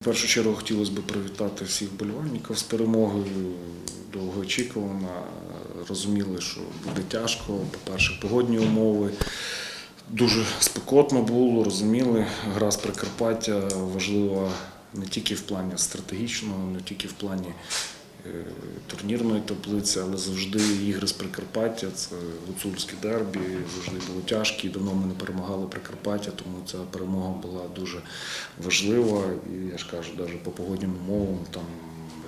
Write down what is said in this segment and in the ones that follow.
В першу чергу хотілося б привітати всіх болівальників з перемогою. Довгоочікувана. Розуміли, що буде тяжко. По-перше, погодні умови. Дуже спекотно було, розуміли. Гра з Прикарпаття важлива не тільки в плані стратегічного, не тільки в плані турнірної таблиці, але завжди ігри з Прикарпаття, це гуцульське дербі, завжди було тяжкі. Давно ми не перемагали Прикарпаття, тому ця перемога була дуже важлива. І я ж кажу, навіть по погодним умовам там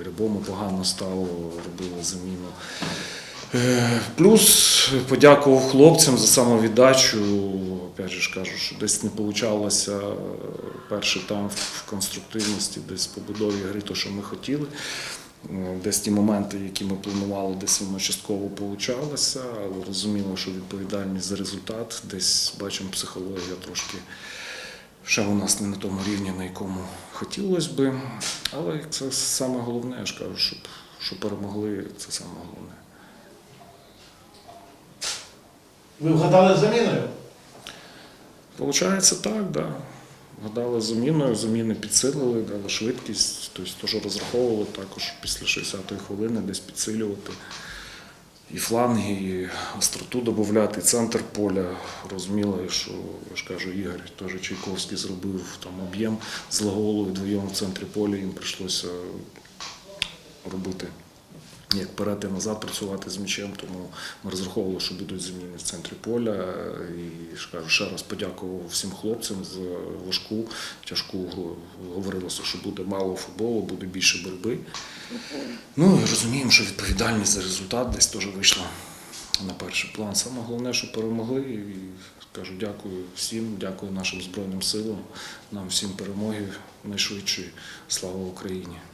Рябому погано стало, робили заміну. Е, Плюс подякував хлопцям за самовіддачу. Опять же ж кажу, що десь не вийшло перший тайм в конструктивності, десь в побудові гри, то, що ми хотіли. Е, Десь ті моменти, які ми планували, десь воно частково получалося, але розуміло, що відповідальність за результат, десь бачимо психологія трошки ще у нас не на тому рівні, на якому хотілося би. Але це саме головне, я ж кажу, щоб, щоб перемогли, це саме головне. Ви вгадали заміною? Получається так, да. Гадали заміною, заміни підсилили, дали швидкість, тобто то, що розраховували також після 60-ї хвилини десь підсилювати. І фланги, і остроту додати, і центр поля. Розуміли, що я ж кажу, Ігор теж Чайковський зробив там об'єм з Лаголою вдвоєм в центрі поля, їм прийшлося робити як і назад працювати з м'ячем, тому ми розраховували, що будуть зміни в центрі поля. І ще раз подякував всім хлопцям за важку, тяжку гру. Говорилося, що буде мало футболу, буде більше боротьби. Ну і розуміємо, що відповідальність за результат десь теж вийшла на перший план. Саме головне, що перемогли. І кажу, дякую всім, дякую нашим Збройним силам, нам всім перемоги найшвидшої. Слава Україні!